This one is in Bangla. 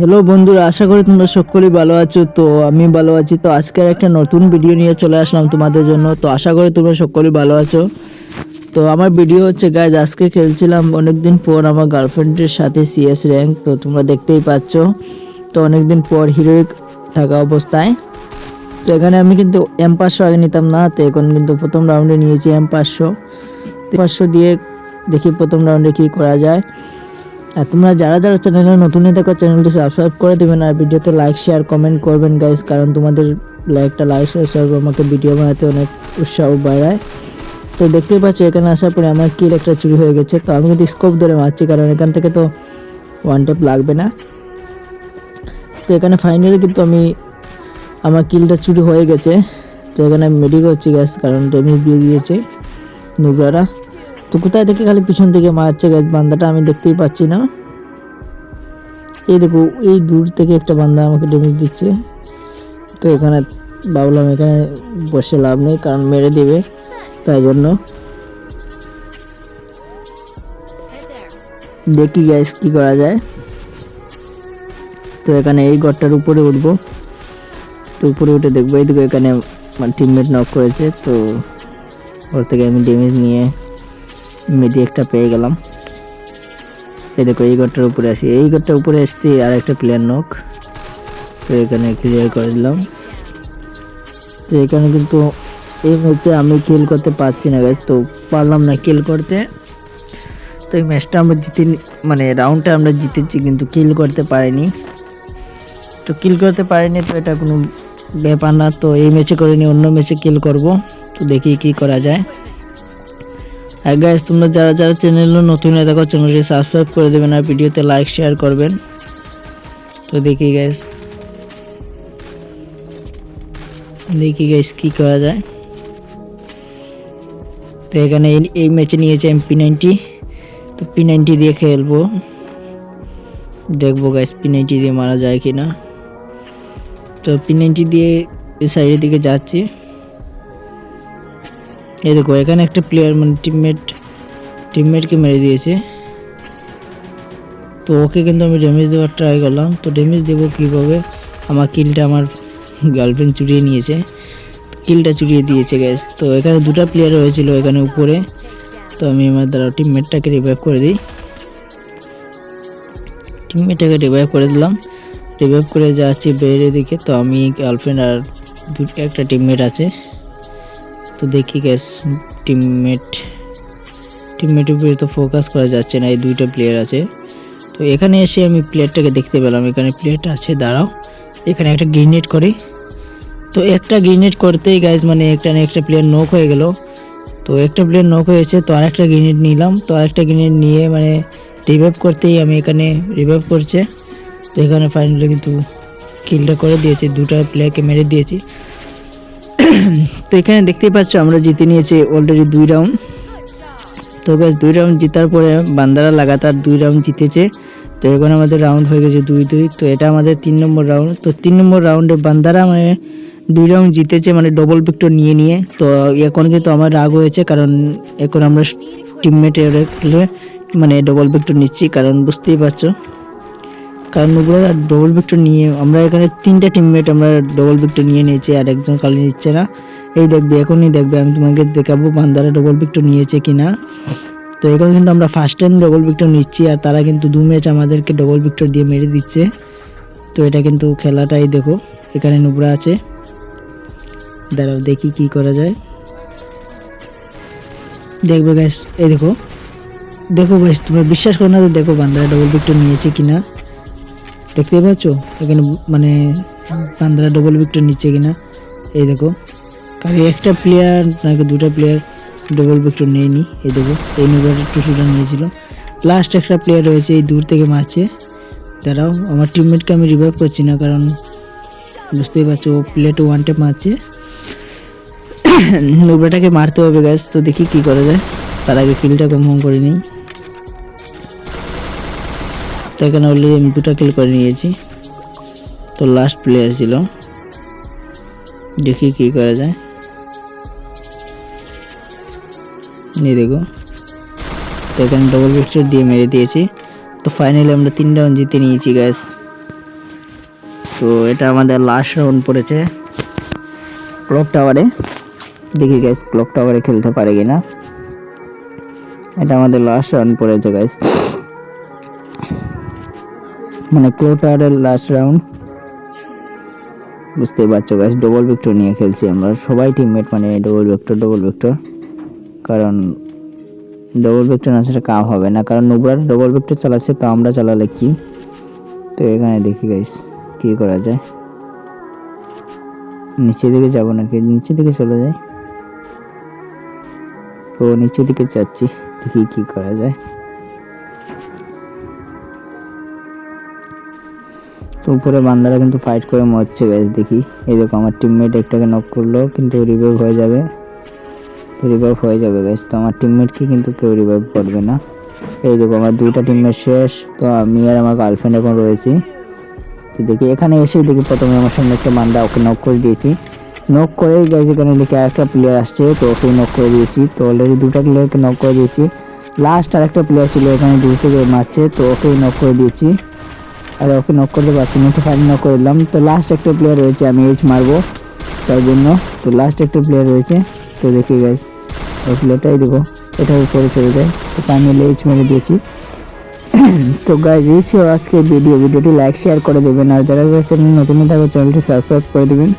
হ্যালো বন্ধুরা, আশা করি তোমরা সকলেই ভালো আছো। তো আমি ভালো আছি। তো আজকের একটা নতুন ভিডিও নিয়ে চলে আসলাম তোমাদের জন্য। তো আশা করি তোমরা সকলেই ভালো আছো। তো আমার ভিডিও হচ্ছে গাইজ আজকে খেলছিলাম অনেকদিন পর আমার গার্লফ্রেন্ডের সাথে সিএস র্যাঙ্ক তো তোমরা দেখতেই পাচ্ছ, তো অনেকদিন পর হিরোইক থাকা অবস্থায়। তো এখানে আমি কিন্তু এম পাঁচশো আগে নিতাম না, তো এখন কিন্তু প্রথম রাউন্ডে নিয়েছি এম পাঁচশো। পাঁচশো দিয়ে দেখি প্রথম রাউন্ডে কি করা যায়। তোমরা যারা যারা চ্যানেলে নতুন দেখো চ্যানেলটি সাবস্ক্রাইব করে দেবেন আর ভিডিওতে লাইক শেয়ার কমেন্ট করবেন গাইজ কারণ তোমাদের একটা লাইক শেয়ার আমাকে ভিডিও বানাতে অনেক উৎসাহ বাড়ায়। তো দেখতেই পাচ্ছ, এখানে আসার পরে আমার কিল একটা চুরি হয়ে গেছে। তো আমি কিন্তু স্কোপ ধরে মারছি, কারণ এখান থেকে তো ওয়ান টেপ লাগবে না। তো এখানে ফাইনালি কিন্তু আমি, আমার কিলটা চুরি হয়ে গেছে। তো এখানে আমি মেডিক হচ্ছি গ্যাস কারণ ড্যামেজ দিয়ে দিয়েছে। নুবরারা। তো কোথায় থেকে খালি পিছন থেকে মারছে গ্যাস বান্দাটা আমি দেখতেই পাচ্ছি না। এই দেখো, এই দূর থেকে একটা বান্দা আমাকে ড্যামেজ দিচ্ছে। তো এখানে ভাবলাম এখানে বসে লাভ নেই, কারণ মেরে দেবে, তাই জন্য। দেখি গ্যাস কি করা যায়। তো এখানে এই ঘরটার উপরে উঠবো। তো উপরে উঠে দেখব, এই এইদিকে এখানে টিমমেট নক করেছে, তো ওর থেকে আমি ড্যামেজ নিয়ে মিডি একটা পেয়ে গেলাম। এই দেখো, এই ঘরটার উপরে আসি। এই ঘরটার উপরে আসছি আর একটা প্লেয়ার নক তো এখানে ক্লিয়ার করে দিলাম। তো এখানে কিন্তু এই ম্যাচে আমি কিল করতে পারছি না গাইজ তো পারলাম না কিল করতে। তো এই ম্যাচটা আমরা জিতে মানে রাউন্ডটা আমরা জিতেছি, কিন্তু কিল করতে পারিনি। তো কিল করতে পারিনি, তো এটা কোনো ব্যাপার না। তো এই ম্যাচে করিনি, অন্য ম্যাচে কিল করব। তো দেখি কি করা যায়। আর গাইজ তোমরা যারা যারা চ্যানেলে নতুন হয়ে দেখো চ্যানেলটি সাবস্ক্রাইব করে দেবেন আর ভিডিওতে লাইক শেয়ার করবেন। তো দেখি গাইজ দেখি গাইজ কি করা যায়। তো এখানে এই- ম্যাচে নিয়েছে আমি পি নাইনটি তো পি নাইনটি দিয়ে খেলব। দেখব গাইজ পি নাইনটি দিয়ে মারা যায় কি না তো পি নাইনটি দিয়ে সাইডের দিকে যাচ্ছি। এই দেখো, এখানে একটা প্লেয়ার মানে টিমমেট টিমমেটকে মেরে দিয়েছে। তো ওকে কিন্তু আমি ড্যামেজ দেওয়ার ট্রাই করলাম। তো ড্যামেজ দেবো কীভাবে? আমার কিলটা আমার গার্লফ্রেন্ড চুরিয়ে নিয়েছে। কিলটা চুরিয়ে দিয়েছে গ্যাস তো এখানে দুটো প্লেয়ার হয়েছিল এখানে উপরে। তো আমি আমার দ্বারা টিমমেটটাকে রিভাইভ করে দিই। টিমমেটটাকে রিভাইভ করে দিলাম। রিভাইভ করে যাচ্ছি বেড়ে দিকে তো আমি গার্লফ্রেন্ড আর একটা টিমমেট আছে। তো দেখি গ্যাস টিমমেট টিমমেটের উপরে তো ফোকাস করা যাচ্ছে না, এই দুইটা প্লেয়ার আছে। তো এখানে এসে আমি প্লেয়ারটাকে দেখতে পেলাম, এখানে প্লেয়ারটা আছে, দাঁড়াও। এখানে একটা গ্রিনেড করি। তো একটা গ্রিনেড করতেই গাইজ মানে একটা না একটা প্লেয়ার নক হয়ে গেল। তো একটা প্লেয়ার নক হয়েছে, তো আরেকটা গ্রিনেড নিলাম। তো আরেকটা গ্রিনেড নিয়ে মানে রিভাইভ করতেই আমি এখানে রিভাইভ করছে। তো এখানে ফাইনালি কিন্তু কিলটা করে দিয়েছি, দুটা প্লেয়ারকে মেরে দিয়েছি। তো এখানে দেখতেই পাচ্ছ আমরা জিতে নিয়েছি অলরেডি দুই রাউন্ড তো গ্যাস দুই রাউন্ড জেতার পরে বান্দারা লাগাতার দুই রাউন্ড জিতেছে। তো এখন আমাদের রাউন্ড হয়ে গেছে দুই দুই। তো এটা আমাদের তিন নম্বর রাউন্ড তো তিন নম্বর রাউন্ডে বান্দারা মানে দুই রাউন্ড জিতেছে মানে ডবল ভিক্টর নিয়ে নিয়ে। তো এখন কিন্তু আমার রাগ হয়েছে কারণ এখন আমরা টিমমেটের মানে ডবল ভিক্টর নিচ্ছি, কারণ বুঝতেই পারছ। কারণ ওগুলো ডবল ভিক্টর নিয়ে আমরা এখানে তিনটা টিমমেট আমরা ডবল ভিক্টর নিয়ে নিয়েছি, আর একজন খালি নিচ্ছে না। এই দেখবে, এখনই দেখবে, আমি তোমাকে দেখাবো বান্দারা ডবল ভিক্টর নিয়েছে কিনা। তো এখন কিন্তু আমরা ফার্স্ট টাইম ডবল ভিক্টর নিচ্ছি, আর তারা কিন্তু দু ম্যাচ আমাদেরকে ডবল ভিক্টর দিয়ে মেরে দিচ্ছে। তো এটা কিন্তু খেলাটাই দেখো, এখানে নুবরা আছে। দাঁড়াও, দেখি কি করা যায়। দেখবে গ্যাস এই দেখো। দেখো গ্যাস তোমরা বিশ্বাস করো না তো দেখো বান্দারা ডবল ভিক্টর নিয়েছে কিনা। দেখতে পাচ্ছ? এখানে মানে বান্দারা ডবল ভিক্টর নিচ্ছে কিনা? এই দেখো। কারণ একটা প্লেয়ার নাকি দুটা প্লেয়ার ডবল ভিক্টর নেয়নি, এই দেখো, এই নোভার একটু শুটার নিয়েছিল। লাস্ট একটা প্লেয়ার রয়েছে, এই দূর থেকে মারছে। দাঁড়াও, আমার টিমমেটকে আমি রিভাইভ করছি না, কারণ বুঝতেই পারছ, ও প্লেয়ারটা ওয়ান টেপ মারছে। নোবরাটাকে মারতে হবে গ্যাস তো দেখি কি করা যায়। তার আগে কিলটা কনফার্ম করে নিই। তো এখানে অলরেডি আমি দুটো কিল করে নিয়েছি। তো লাস্ট প্লেয়ার ছিল। দেখি কি করা যায়। এই দেখো। তো এখানে ডবল ভিক্টর দিয়ে মেরে দিয়েছি। তো ফাইনালি আমরা তিন রাউন্ড জিতে নিয়েছি গ্যাস তো এটা আমাদের লাস্ট রাউন্ড পড়েছে। ক্লক টাওয়ারে দেখি গাইস ক্লক টাওয়ারে খেলতে পারে কিনা। এটা আমাদের লাস্ট রাউন্ড পড়েছে গাইস মানে ক্লক টাওয়ারের লাস্ট রাউন্ড বুঝতেই পারছ গাইস ডবল ভিক্টর নিয়ে খেলছি আমরা। সবাই টিমমেট মানে ডবল ভিক্টর ডবল ভিক্টর কারণ ডবল ভিক্টর না সেটা কাম হবে না। কারণ নুবরার ডবল ভিক্টর চালাচ্ছে, তো আমরা চালালে কি? তো এখানে দেখি গাইস কি করা যায়? নিচের দিকে যাব নাকি? নিচের দিকে চলে যাই। তো নিচের দিকে যাচ্ছি, দেখি কি করা যায়। তো উপরে বান্দারা কিন্তু ফাইট করে মরছে গাইস দেখি। এই দেখো, আমার টিমমেট একটাকে নক করল, কিন্তু রিভাইভ হয়ে যাবে। রিভাইভ হয়ে যাবে গাইস তো আমার টিমমেটকে কিন্তু কেউ রিভাইভ করবে না। এই দেখো, আমার দুইটা টিমমেট শেষ। তো আমি আর আমার গার্লফ্রেন্ড এখন রয়েছি। তো দেখি, এখানে এসে দেখি প্রথমে আমার সামনে একটা বান্দা ওকে নক করে দিয়েছি। নক করে গাইস এখানে দেখি আরেকটা প্লেয়ার আসছে, তো ওকে নক করে দিয়েছি। তো অলরেডি দুটা প্লেয়ারকে নক করে দিয়েছি। লাস্ট আরেকটা প্লেয়ার ছিল, এখানে দূর থেকে মারছে, তো ওকে নক করে দিয়েছি। আর ওকে নক করতে পারছি না, তো ফাইন নক করে দিলাম। তো লাস্ট একটা প্লেয়ার রয়েছে, আমি এইচ মারবো, তার জন্য। তো লাস্ট একটা প্লেয়ার রয়েছে। তো দেখি গাইজ ওই দেখো এটার উপরে চলে যায়। তো ফাইনালি মেরে দিয়েছি। তো গাইজ এই ছিল আজকে ভিডিও ভিডিওটি লাইক শেয়ার করে দেবেন। আর যারা যারা চ্যানেল নতুন থাকবে চ্যানেলটি সাবস্ক্রাইব করে দেবেন।